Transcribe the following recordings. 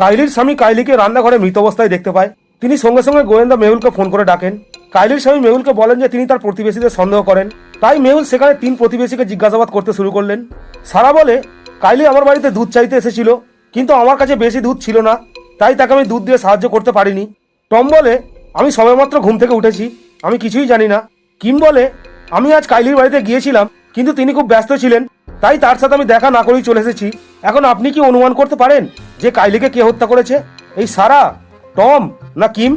কাইলির স্বামী কাইলিকে রান্নাঘরে মৃত অবস্থায় দেখতে পায়। তিনি সঙ্গে সঙ্গে গোয়েন্দা মেহুলকে ফোন করে ডাকেন। কাইলির স্বামী মেহুলকে বলেন যে তিনি তার প্রতিবেশীদের সন্দেহ করেন। তাই মেহুল সেখানে তিন প্রতিবেশীকে জিজ্ঞাসাবাদ করতে শুরু করলেন। সারা বলে, কাইলি আমার বাড়িতে দুধ চাইতে এসেছিল, কিন্তু আমার কাছে বেশি দুধ ছিল না, তাই তাকে আমি দুধ দিয়ে সাহায্য করতে পারিনি। টম বলে, আমি সবেমাত্র ঘুম থেকে উঠেছি, আমি কিছুই জানি না। কিম বলে, আমি আজ কাইলির বাড়িতে গিয়েছিলাম, কিন্তু তিনি খুব ব্যস্ত ছিলেন, তাই তার সাথে আমি দেখা না করেই চলে এসেছি। এখন আপনি কি অনুমান করতে পারেন যে কাইলিকে কে হত্যা করেছে? এই সারা, টম না কিম?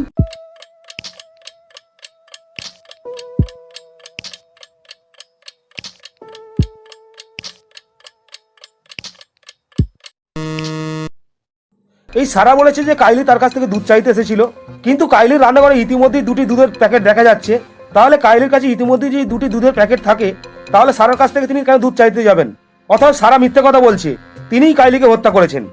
এই সারা বলেছে যে কাইলি তার কাছ থেকে দুধ চাইতে এসেছিল। কিন্তু কাইলির রান্নাঘরে ইতিমধ্যেই দুটি দুধের প্যাকেট দেখা যাচ্ছে। তাহলে কাইলির কাছে ইতিমধ্যেই যে দুটি দুধের প্যাকেট থাকে, তাহলে সারার কাছ থেকে তিনি কেন দুধ চাইতে যাবেন? অথবা সারা মিথ্যে কথা বলছে। তিনিই কাইলিকে হত্যা করেছেন।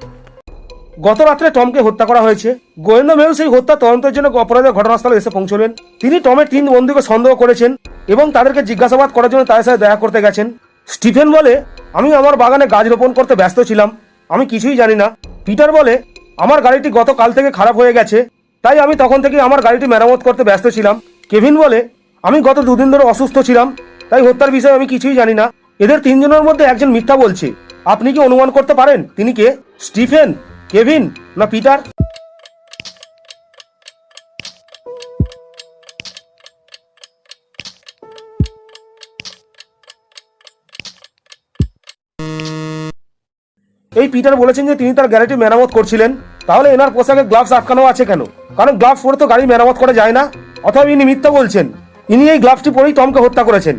গত রাত্রে টমকে হত্যা করা হয়েছে। গোয়েন্দা মেহুল সেই হত্যা তদন্তের জন্য অপরাধের ঘটনাস্থলে এসে পৌঁছলেন। তিনি টমের তিন বন্ধুকে সন্দেহ করেছেন এবং তাদেরকে জিজ্ঞাসাবাদ করার জন্য তাদের সাথে দেখা করতে গেছেন। স্টিফেন বলে, আমি আমার বাগানে গাছ রোপণ করতে ব্যস্ত ছিলাম। আমি কিছুই জানি না। পিটার বলে, আমার গাড়িটি গতকাল থেকে খারাপ হয়ে গেছে। তাই আমি তখন থেকে আমার গাড়িটি মেরামত করতে ব্যস্ত ছিলাম। কেভিন বলে, আমি গত দুদিন ধরে অসুস্থ ছিলাম। তাই হত্যার বিষয়ে আমি কিছুই জানি না। এদের তিনজনের মধ্যে একজন মিথ্যা বলছে। আপনি কি অনুমান করতে পারেন? তিনি কে? স্টিফেন? কেভিন? না পিটার? এই পিটার বলেছেন যে তিনি তার গ্যারেটি মেরামত করছিলেন। তাহলে এনার পোশাকে গ্লাভস আটকানো আছে কেন? কারণ গ্লাভস পরে তো গাড়ি মেরামত করা যায় না। অথবা ইনি মিথ্যা বলছেন। ইনি এই গ্লাভসটি পরেই টমকে হত্যা করেছেন।